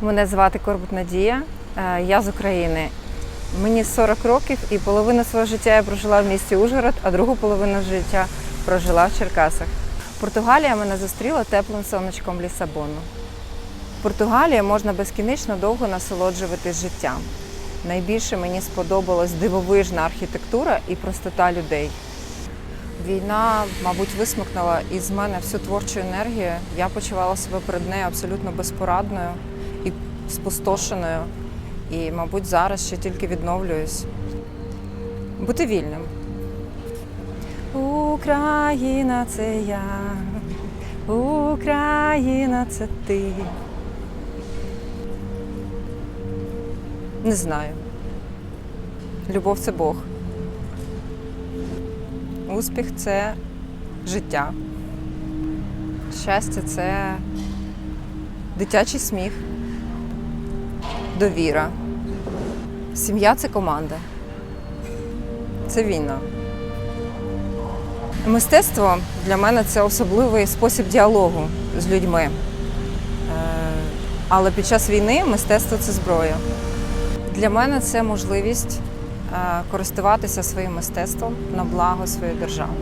Мене звати Корбут Надія, е, я з України. Мені 40 років і половину свого життя я прожила в місті Ужгород, а другу половину життя прожила в Черкасах. Португалія мене зустріла теплим сонечком Лісабону. В Португалії можна безкінечно довго насолоджуватись життям. Найбільше мені сподобалась дивовижна архітектура і простота людей. Війна, мабуть, висмикнула із мене всю творчу енергію. Я почувала себе перед нею абсолютно безпорадною і спустошеною. І, мабуть, зараз ще тільки відновлююсь. Бути вільним. Україна це я, Україна це ти. Не знаю. Любов це Бог. Успіх це життя. Щастя це дитячий сміх, довіра. Сім'я це команда. Це війна. Мистецтво для мене це особливий спосіб діалогу з людьми. Е, Але під час війни мистецтво це зброя. Для мене це можливість е, користуватися своїм мистецтвом на благо своєї держави.